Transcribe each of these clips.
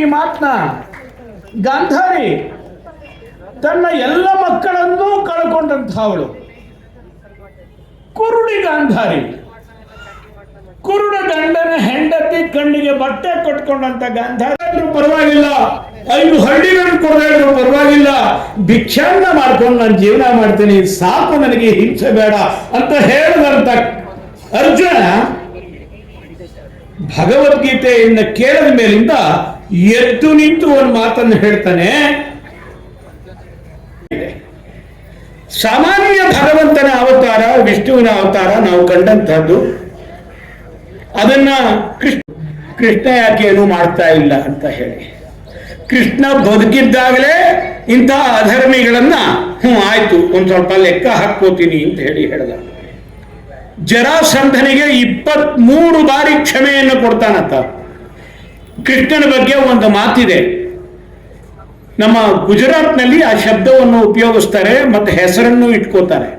ಈ ಮಾತನ್ನ ಗಾಂಧಾರಿ ತನ್ನ ಎಲ್ಲ ಮಕ್ಕಳನ್ನೂ ಕಳ್ಕೊಂಡಂಥವಳು. ಕುರುಡಿ ಗಾಂಧಾರಿ. ಕುರುಡ ಗಂಡನ ಹೆಂಡತಿ ಕಣ್ಣಿಗೆ ಬಟ್ಟೆ ಕಟ್ಕೊಂಡಂತ ಗಾಂಧಾರಿ. ಪರವಾಗಿಲ್ಲ. ಐದು ಹಳ್ಳಿಗಳನ್ನು ಕೊಡದೇ ಪರವಾಗಿಲ್ಲ. ಭಿಕ್ಷಾನ್ನ ಮಾಡ್ಕೊಂಡು ನಾನು ಜೀವನ ಮಾಡ್ತೀನಿ. ಸಾಕು, ನನಗೆ ಹಿಂಸೆ ಬೇಡ ಅಂತ ಹೇಳಿದಂತ ಅರ್ಜುನ ಭಗವದ್ಗೀತೆಯನ್ನು ಕೇಳಿದ ಮೇಲಿಂದ ಎದ್ದು ನಿಂತು ಒಂದು ಮಾತನ್ನು ಹೇಳ್ತಾನೆ. ಸಾಮಾನ್ಯ ಭಗವಂತನ ಅವತಾರ, ವಿಷ್ಣುವಿನ ಅವತಾರ ನಾವು ಕಂಡಂತಹದ್ದು. ಅದನ್ನ ಕೃಷ್ಣ ಕೃಷ್ಣ ಯಾಕೆ ಏನು ಮಾಡ್ತಾ ಇಲ್ಲ ಅಂತ ಹೇಳಿ. ಕೃಷ್ಣ ಬದುಕಿದ್ದಾಗಲೇ ಇಂತಹ ಅಧರ್ಮಿಗಳನ್ನ ಹ್ಞೂ ಆಯ್ತು, ಒಂದು ಸ್ವಲ್ಪ ಲೆಕ್ಕ ಹಾಕೋತೀನಿ ಅಂತ ಹೇಳಿ ಹೇಳ್ದ. ಜರಾಸಂಧನಿಗೆ ಇಪ್ಪತ್ಮೂರು ಬಾರಿ ಕ್ಷಮೆಯನ್ನು ಕೊಡ್ತಾನಂತ. ಕೃಷ್ಣನ ಬಗ್ಗೆ ಒಂದು ಮಾತಿದೆ. ನಮ್ಮ ಗುಜರಾತ್ನಲ್ಲಿ ಆ ಶಬ್ದವನ್ನು ಉಪಯೋಗಿಸ್ತಾರೆ ಮತ್ತು ಹೆಸರನ್ನು ಇಟ್ಕೋತಾರೆ.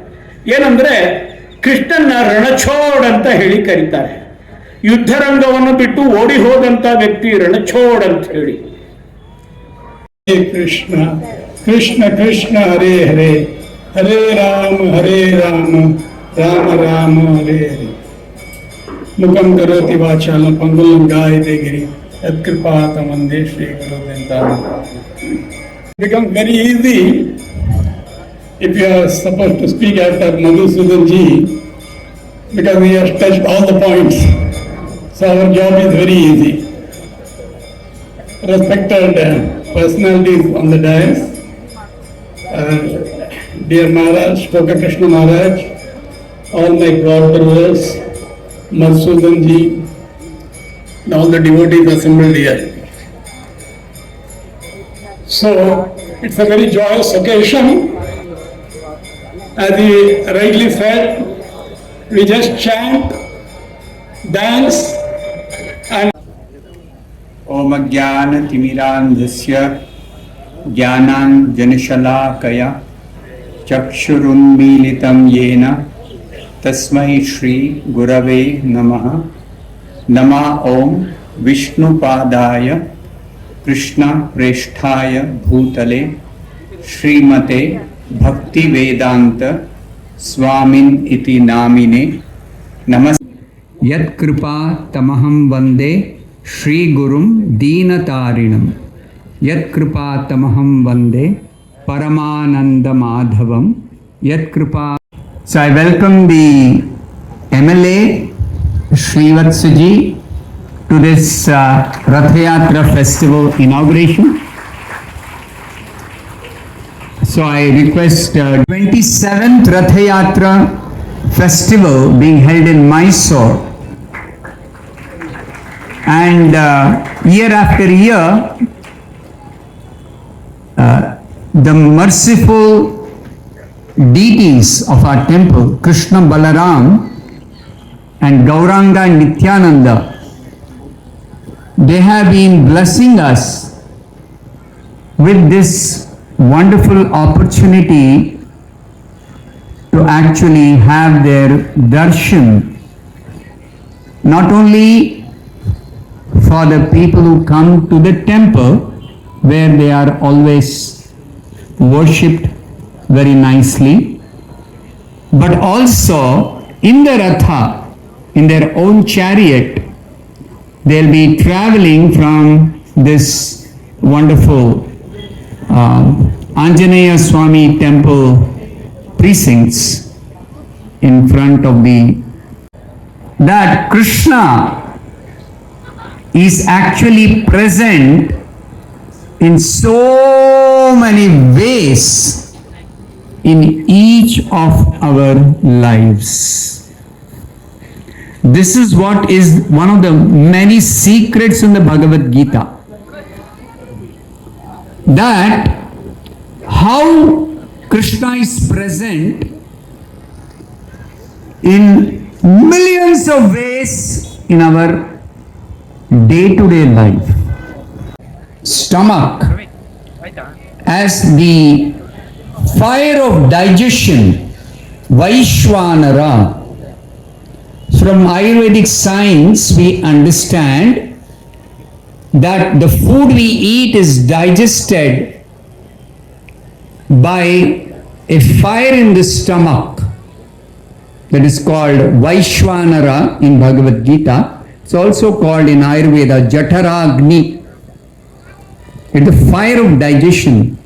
ಏನಂದ್ರೆ ಕೃಷ್ಣನ ರಣಛೋಡ್ ಅಂತ ಹೇಳಿ ಕರೀತಾರೆ. ಯುದ್ಧರಂಗವನ್ನು ಬಿಟ್ಟು ಓಡಿ ಹೋದಂತ ವ್ಯಕ್ತಿ ರಣಛೋಡ್ ಅಂತ ಹೇಳಿ. ಕೃಷ್ಣ ಕೃಷ್ಣ ಕೃಷ್ಣ, ಹರೇ ಹರೇ ಹರೇ ರಾಮ ಹರೇ ರಾಮ ರಾಮ ರಾಮ, ಹರೇ ಹರೇ. ಮುಖಂ ಕರೋತಿ ವಾಚಾಲ ಪಂಗುಲಂ ಗಾಯತೆ ಗಿರಿ ಯತ್ಕೃಪಾತ ಮಂದೇ ಶ್ರೀ ಗುರು become very easy if you are supposed to speak after Madhusudan ji because he has touched all the points. So our job is very easy. respected uh, personalities on the dais, uh, dear Maharaj, Shloka Krishna Maharaj, all my godbrothers, Madhusudan ji, and all the devotees assembled here. So, it's a very joyous occasion. As he rightly said, we just chant, dance, and ॐ ज्ञानतिमिरान्धस्य ज्ञानाञ्जनशलाकया चक्षुरुन्मीलितं येन तस्मै श्रीगुरवे नमः नमा ॐ विष्णुपादाय कृष्णप्रेष्ठाय भूतले श्रीमते भक्तिवेदान्त स्वामिन् इति नामिने नमस् यत्कृपा तमहं वन्दे श्रीगुरुं दीनतारिणं। यत्कृपा तमहं वन्दे परमानन्दमाधवं। यत्कृपा So I welcome the MLA Srivatsaji to this uh, Rath Yatra festival inauguration. So I request uh, 27th Rath Yatra festival being held in Mysore and uh, year after year uh, the merciful deities of our temple krishna balaram and gauranga and nityananda. They have been blessing us with this wonderful opportunity to actually have their darshan not only for the people who come to the temple where they are always worshipped very nicely, but also in the Ratha, in their own chariot, they'll be traveling from this wonderful um, Anjaneya Swami temple precincts in front of the that Krishna is actually present in so many ways in each of our lives. This is what is one of the many secrets in the Bhagavad Gita. That how Krishna is present in millions of ways in our day to day life. Stomach as the fire of digestion, Vaishwanara. From Ayurvedic science, we understand that the food we eat is digested by a fire in the stomach that is called Vaishwanara in Bhagavad Gita. It's also called in Ayurveda Jataragni. It's the fire of digestion.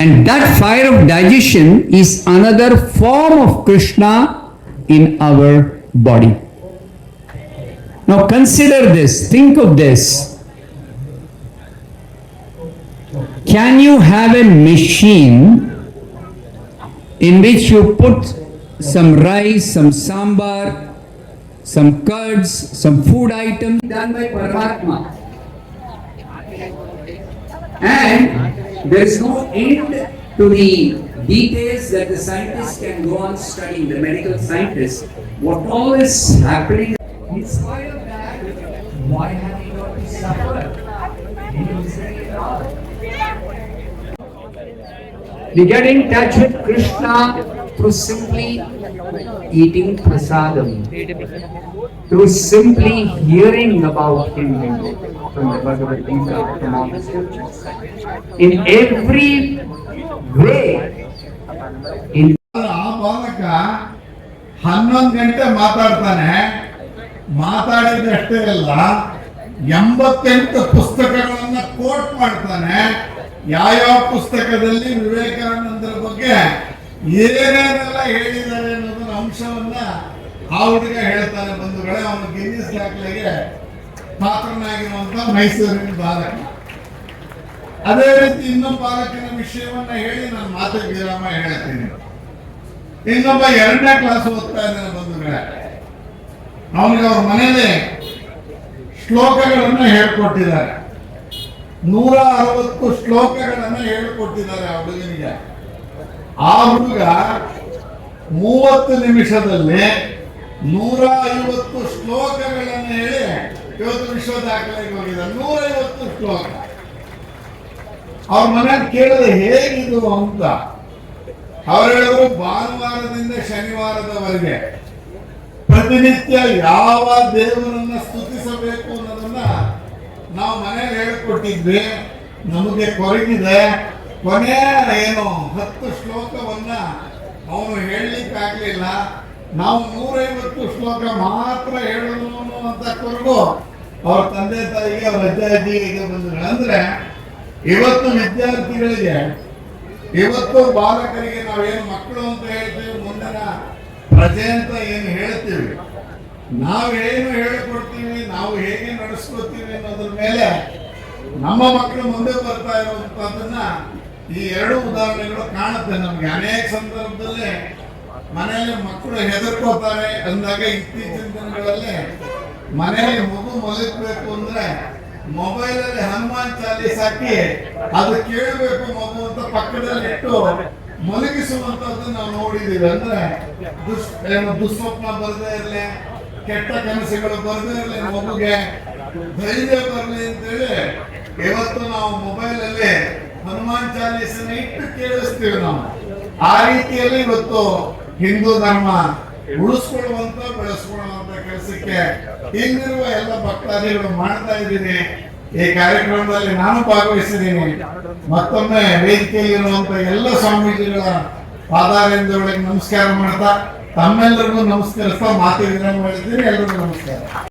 And that fire of digestion is another form of Krishna in our body. Now consider this, think of this. Can you have a machine in which you put some rice, some sambar, some curds, some food items done by Paramatma? And there is no end to the details that the scientists can go on studying, the medical scientists, what all is happening. In spite of that, why have you got to suffer? We get in touch with Krishna through simply eating prasadam, through simply hearing about him from the Bhagavad Gita, from all the scriptures. In every way, ಆ ಬಾಲಕ ಹನ್ನೊಂದು ಗಂಟೆ ಮಾತಾಡ್ತಾನೆ. ಮಾತಾಡಿದಷ್ಟೇ ಅಲ್ಲ, ಎಂಬತ್ತೆಂಟು ಪುಸ್ತಕಗಳನ್ನ coat ಮಾಡ್ತಾನೆ. ಯಾವ್ಯಾವ ಪುಸ್ತಕದಲ್ಲಿ ವಿವೇಕಾನಂದರ ಬಗ್ಗೆ ಏನೇನೆಲ್ಲ ಹೇಳಿದ್ದಾರೆ ಅನ್ನೋದನ್ನ ಅಂಶವನ್ನ ಆ ಹುಡುಗ ಹೇಳ್ತಾನೆ ಬಂಧುಗಳೇ. ಅವನು ಗಿನ್ನಿಸ್ ದಾಖಲೆಗೆ ಪಾತ್ರನಾಗಿರುವಂತ ಮೈಸೂರಿನ ಬಾಲಕ. ಅದೇ ರೀತಿ ಇನ್ನೊಬ್ಬ ಬಾಲಕನ ವಿಷಯವನ್ನ ಹೇಳಿ ನಾನು ಮಾತು ವಿರಾಮ ಹೇಳ್ತೀನಿ. ಇನ್ನೊಬ್ಬ ಎರಡನೇ ಕ್ಲಾಸ್ ಓದ್ತಾ ಇದ್ದಾನೆ ಬಂಧುಗಳೇ. ಅವನಿಗೆ ಅವ್ರ ಮನೇಲಿ ಶ್ಲೋಕಗಳನ್ನು ಹೇಳ್ಕೊಟ್ಟಿದ್ದಾರೆ. ನೂರ ಅರವತ್ತು ಶ್ಲೋಕಗಳನ್ನು ಹೇಳ್ಕೊಟ್ಟಿದ್ದಾರೆ ಆ ಹುಡುಗನಿಗೆ. ಆ ಹುಡುಗ ಮೂವತ್ತು ನಿಮಿಷದಲ್ಲಿ ನೂರ ಐವತ್ತು ಶ್ಲೋಕಗಳನ್ನು ಹೇಳಿ ಇವತ್ತು ವಿಶ್ವ ದಾಖಲೆಗೆ ಹೋಗಿದ್ದಾರೆ ನೂರ ಐವತ್ತು ಶ್ಲೋಕ. ಅವ್ರ ಮನೆಯಲ್ಲಿ ಕೇಳಿದ್ರೆ ಹೇಗಿದು ಅಂತ. ಅವ್ರು ಹೇಳಿದ್ರು, ಭಾನುವಾರದಿಂದ ಶನಿವಾರದವರೆಗೆ ಪ್ರತಿನಿತ್ಯ ಯಾವ ದೇವರನ್ನ ಸ್ತುತಿಸಬೇಕು ಅನ್ನೋದನ್ನ ನಾವು ಮನೇಲಿ ಹೇಳ್ಕೊಟ್ಟಿದ್ವಿ. ನಮಗೆ ಕೊರಗಿದೆ. ಕೊನೆ ಏನು, ಹತ್ತು ಶ್ಲೋಕವನ್ನ ಅವನು ಹೇಳಲಿಕ್ಕಾಗಲಿಲ್ಲ. ನಾವು ನೂರೈವತ್ತು ಶ್ಲೋಕ ಮಾತ್ರ ಹೇಳೋನು ಅಂತ ಕೊರಗು. ಅವ್ರ ತಂದೆ ತಾಯಿಗೆ, ಅವ್ರ ಅಜ್ಜ ಅಜ್ಜಿಗೆ ಬಂದ್ರು. ಅಂದ್ರೆ ಇವತ್ತು ವಿದ್ಯಾರ್ಥಿಗಳಿಗೆ, ಇವತ್ತು ಬಾಲಕರಿಗೆ ನಾವೇನು ಮಕ್ಕಳು ಅಂತ ಹೇಳ್ತೀವಿ ಮುಂದಿನ ಪ್ರಜೆ ಅಂತ ಏನು ಹೇಳ್ತೀವಿ? ನಾವೇನು ಹೇಳಿಕೊಡ್ತೀವಿ, ನಾವು ಹೇಗೆ ನಡೆಸ್ಕೊತೀವಿ ಅನ್ನೋದ್ರ ಮೇಲೆ ನಮ್ಮ ಮಕ್ಕಳು ಮುಂದೆ ಬರ್ತಾ ಇರುವಂತದನ್ನ ಈ ಎರಡು ಉದಾಹರಣೆಗಳು ಕಾಣುತ್ತೆ. ನಮ್ಗೆ ಅನೇಕ ಸಂದರ್ಭದಲ್ಲಿ ಮನೆಯಲ್ಲಿ ಮಕ್ಕಳು ಹೆದರ್ಕೋತಾರೆ ಅಂದಾಗ ಇತ್ತೀಚಿನ ದಿನಗಳಲ್ಲಿ ಮನೆಯಲ್ಲಿ ಮಗು ಮಲಗಬೇಕು ಅಂದ್ರೆ ಮೊಬೈಲ್ ಅಲ್ಲಿ ಹನುಮಾನ್ ಚಾಲೀಸ್ ಹಾಕಿ ಅದು ಕೇಳಬೇಕು ಮಗು ಅಂತ ಪಕ್ಕದಲ್ಲಿ ಇಟ್ಟು ಮಲಗಿಸುವಂತದ್ದು ನಾವು ನೋಡಿದೀವಿ ಅಂದ್ರೆ ಏನು ದುಸ್ವಪ್ನ ಬರದೇ ಇರಲಿ ಕೆಟ್ಟ ಕನಸುಗಳು ಬರದೇ ಇರಲಿ ಮಗುಗೆ. ಧೈರ್ಯ ಬರಲಿ ಅಂತೇಳಿ ಇವತ್ತು ನಾವು ಮೊಬೈಲ್ ಅಲ್ಲಿ ಹನುಮಾನ್ ಚಾಲೀಸನ್ನ ಇಟ್ಟು ಕೇಳಿಸ್ತೀವಿ ನಾವು. ಆ ರೀತಿಯಲ್ಲಿ ಇವತ್ತು ಹಿಂದೂ ಧರ್ಮ ಉಳಿಸ್ಕೊಳ್ಳುವಂತ ಬೆಳೆಸ್ಕೊಳ್ಳುವಂತ ಕೆಲಸಕ್ಕೆ ಹಿಂದಿರುವ ಎಲ್ಲ ಭಕ್ತಾದಿಗಳು ಮಾಡ್ತಾ ಇದ್ದೀನಿ. ಈ ಕಾರ್ಯಕ್ರಮದಲ್ಲಿ ನಾನು ಭಾಗವಹಿಸಿದ್ದೀನಿ. ಮತ್ತೊಮ್ಮೆ ವೇದಿಕೆಯಲ್ಲಿರುವಂತ ಎಲ್ಲ ಸ್ವಾಮೀಜಿಗಳ ಪಾದಾರವಿಂದಗಳಿಗೆ ನಮಸ್ಕಾರ ಮಾಡ್ತಾ ತಮ್ಮೆಲ್ಲರಿಗೂ ನಮಸ್ಕರಿಸ್ತಾ ಮಾತು ವಿರಾಮ ಮಾಡಿದ್ದೀನಿ ಎಲ್ಲರಿಗೂ ನಮಸ್ಕಾರ.